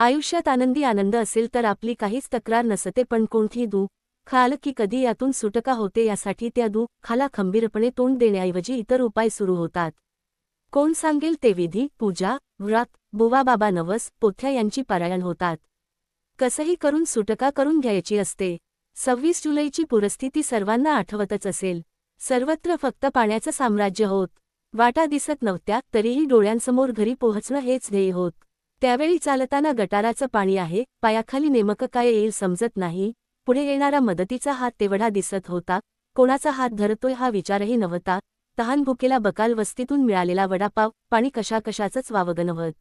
आयुष्यात आनंदी आनंद असेल तर आपली काहीच तक्रार नसते पण कोणती दुःख खाल की कधी यातून सुटका होते यासाठी त्या दुःखाला खंबीरपणे तोंड देण्याऐवजी इतर उपाय सुरू होतात. कोण सांगेल ते विधी पूजा व्रत बुवा बाबा नवस पोथ्या यांची पारायण होतात. कसंही करून सुटका करून घ्यायची असते. सव्वीस जुलैची पुरस्थिती सर्वांना आठवतच असेल. सर्वत्र फक्त पाण्याचं साम्राज्य होत. वाटा दिसत नव्हत्या तरीही डोळ्यांसमोर घरी पोहोचणं हेच ध्येय होत. त्यावेळी चालताना गटाराचं पाणी आहे पायाखाली नेमकं काय येईल समजत नाही पुढे येणारा मदतीचा हात तेवढा दिसत होता कोणाचा हात धरतोय हा विचारही नव्हता तहान भुकेला बकाल वस्तीतून मिळालेला वडापाव पाणी कशाकशाचंच वावगनवत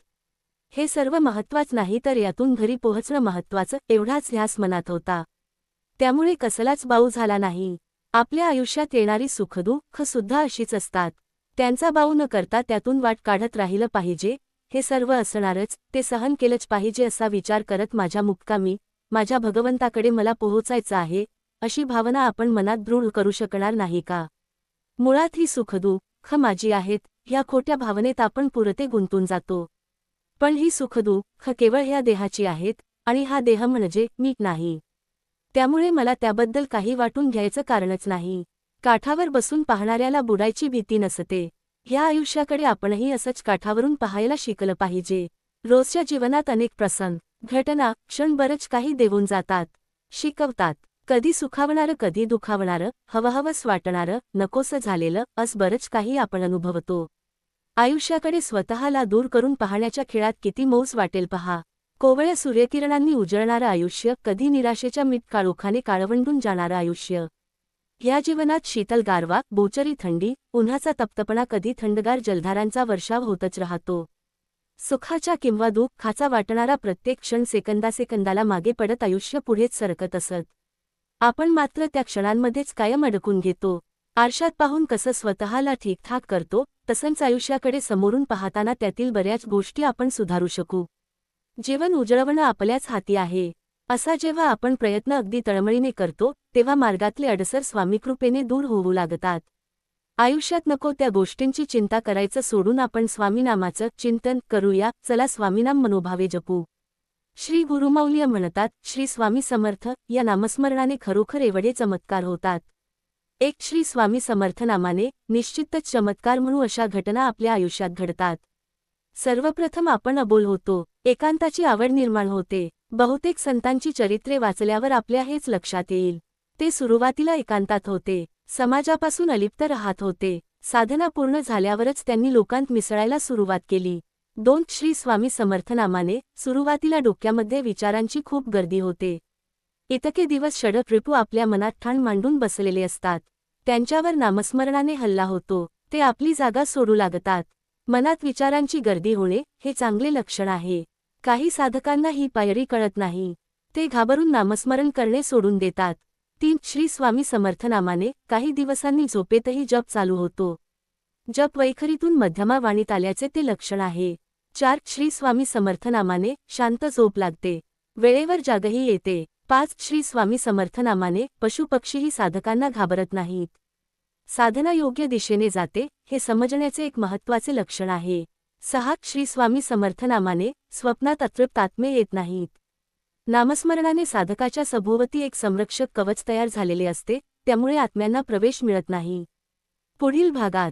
हे सर्व महत्वाच नाही तर यातून घरी पोहोचणं महत्वाचं एवढाच ह्यास मनात होता. त्यामुळे कसलाच बाऊ झाला नाही. आपल्या आयुष्यात येणारी सुखदुःख सुद्धा अशीच असतात. त्यांचा बाऊ न करता त्यातून वाट काढत राहिलं पाहिजे हे सर्व असणारच ते सहन केलंच पाहिजे असा विचार करत माझ्या मुक्कामी माझ्या भगवंताकडे मला पोहोचायचं आहे अशी भावना आपण मनात दृढ करू शकणार नाही का? मुळात ही सुखदुःख माझी आहेत ह्या खोट्या भावनेत आपण पुरते गुंतून जातो. पण ही सुखदुःख केवळ ह्या देहाची आहेत आणि हा देह म्हणजे मी नाही. त्यामुळे मला त्याबद्दल काही वाटून घ्यायचं कारणच नाही. काठावर बसून पाहणाऱ्याला बुडायची भीती नसते. ह्या आयुष्याकडे आपणही असंच काठावरून पाहायला शिकलं पाहिजे. रोजच्या जीवनात अनेक प्रसंग घटना क्षण बरंच काही देऊन जातात. शिकवतात. कधी सुखावणारं कधी दुखावणारं हवहवस वाटणारं नकोसं झालेलं अस बरंच काही आपण अनुभवतो. आयुष्याकडे स्वतःला दूर करून पाहण्याच्या खेळात किती मौज वाटेल पहा. कोवळ्या सूर्यकिरणांनी उजळणारं आयुष्य कधी निराशेच्या मीठ काळोखाने काळवंडून जाणारं आयुष्य. या जीवनात शीतल गारवा बोचरी थंडी उन्हाचा तप्तपणा कधी थंडगार जलधारांचा वर्षाव होतच राहतो. सुखाच्या किंवा दुःखाचा वाटणारा प्रत्येक क्षण सेकंदासेकंदाला मागे पडत आयुष्य पुढेच सरकत असत. आपण मात्र त्या क्षणांमध्येच कायम अडकून घेतो. आरशात पाहून कसं स्वतःला ठीकठाक करतो तसंच आयुष्याकडे समोरून पाहताना त्यातील बऱ्याच गोष्टी आपण सुधारू शकू. जीवन उजळवणं आपल्याच हाती आहे. असा जेव्हा आपण प्रयत्न अगदी तळमळीने करतो तेव्हा मार्गातले अडसर स्वामीकृपेने दूर होऊ लागतात. आयुष्यात नको त्या गोष्टींची चिंता करायचं सोडून आपण स्वामीनामाचं चिंतन करूया चला स्वामीनाम मनोभावे जपू. श्री गुरुमौल्य म्हणतात श्री स्वामी समर्थ या नामस्मरणाने खरोखर एवढे चमत्कार होतात. एक श्री स्वामी समर्थ नामाने निश्चितच चमत्कार म्हणू अशा घटना आपल्या आयुष्यात घडतात. सर्वप्रथम आपण अबोल होतो एकांताची आवड निर्माण होते. बहुतेक संतांची चरित्रे वाचल्यावर आपल्या हेच लक्षात येईल. ते सुरुवातीला एकांतात होते समाजापासून अलिप्त राहत होते. साधना पूर्ण झाल्यावरच त्यांनी लोकांत मिसळायला सुरुवात केली. दोन श्री स्वामी समर्थनामाने सुरुवातीला डोक्यामध्ये विचारांची खूप गर्दी होते. इतके दिवस षडक रिपू आपल्या मनात ठाण मांडून बसलेले असतात. त्यांच्यावर नामस्मरणाने हल्ला होतो ते आपली जागा सोडू लागतात. मनात विचारांची गर्दी होणे हे चांगले लक्षण आहे. काही साधकांना ही पायरी कळत नाही. ते घाबरून नामस्मरण करणे सोडून देतात. तीन श्री स्वामी समर्थनामाने काही दिवसांनी झोपेतही जप चालू होतो. जप वैखरीतून मध्यमा वाणीत आल्याचे ते लक्षण आहे. चार श्री स्वामी समर्थनामाने शांत झोप लागते. वेळेवर जागही येते. पाच श्री स्वामी समर्थनामाने पशुपक्षीही साधकांना घाबरत नाहीत. साधना योग्य दिशेने जाते हे समजण्याचे एक महत्त्वाचे लक्षण आहे. सहा श्री स्वामी समर्थनामाने स्वप्नात अतृप्त आत्मे येत नाहीत. नामस्मरणाने साधकाच्या सभोवती एक संरक्षक कवच तयार झालेले असते त्यामुळे आत्म्यांना प्रवेश मिळत नाही. पुढील भागात